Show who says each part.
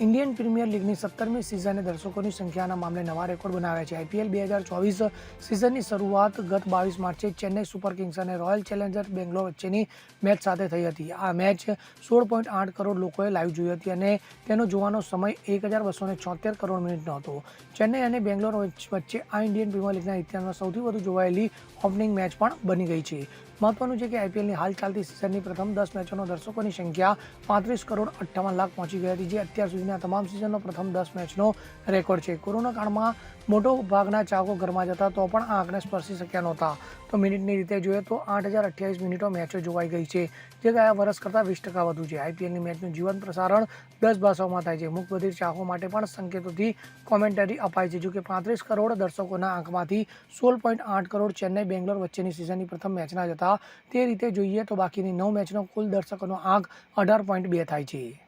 Speaker 1: Indian premier લીગની સત્તરમી સિઝને દર્શકોની સંખ્યાના મામલે નવા રેકોર્ડ બનાવ્યા છે. આઈપીએલ બે હજાર ચોવીસ સિઝનની શરૂઆત ગત બાવીસ માર્ચે ચેન્નઈ સુપર કિંગ્સ અને રોયલ ચેલેન્જર બેંગ્લોર વચ્ચેની મેચ સાથે થઈ હતી. આ મેચ સોળ પોઈન્ટ આઠ કરોડ લોકોએ લાઈવ જોઈ હતી અને તેનો જોવાનો સમય એક હજાર બસો છોતેર કરોડ મિનિટનો હતો. ચેન્નઈ અને બેંગ્લોર વચ્ચે આ ઇન્ડિયન પ્રીમિયર લીગના ઇતિહાસમાં સૌથી વધુ જોવાયેલી ઓપનિંગ મેચ પણ બની ગઈ છે. મહત્વનું છે કે આઈપીએલની હાલ ચાલતી સિઝનની પ્રથમ દસ મેચોનો દર્શકોની સંખ્યા પાંત્રીસ કરોડ અઠ્ઠાવન લાખ પહોંચી ગઈ હતી, જે અત્યાર સુધીના તમામ સિઝનનો પ્રથમ દસ મેચનો રેકોર્ડ છે. કોરોના કાળમાં મોટો ભાગના ચાહકો ઘરમાં જતા તો પણ આ આંકને સ્પર્શી શક્યા નહોતા. તો મિનિટની રીતે જોઈએ તો આઠ હજાર અઠ્યાવીસ મિનિટો મેચો જોવાઈ ગઈ છે, જે ગયા વર્ષ કરતાં વીસ ટકા વધુ છે. આઈપીએલની મેચનું જીવન પ્રસારણ દસ ભાષાઓમાં થાય છે. મુખ બધિર ચાહકો માટે પણ સંકેતોથી કોમેન્ટરી અપાય છે. જો કે પાંત્રીસ કરોડ દર્શકોના આંકમાંથી સોળ પોઈન્ટ આઠ કરોડ ચેન્નઈ બેંગ્લોર વચ્ચેની સિઝનની પ્રથમ મેચના જતા. તે રીતે જોઈએ તો બાકીની નવ મેચનો કુલ દર્શકોનો આંક અઢાર પોઈન્ટ બે થાય છે.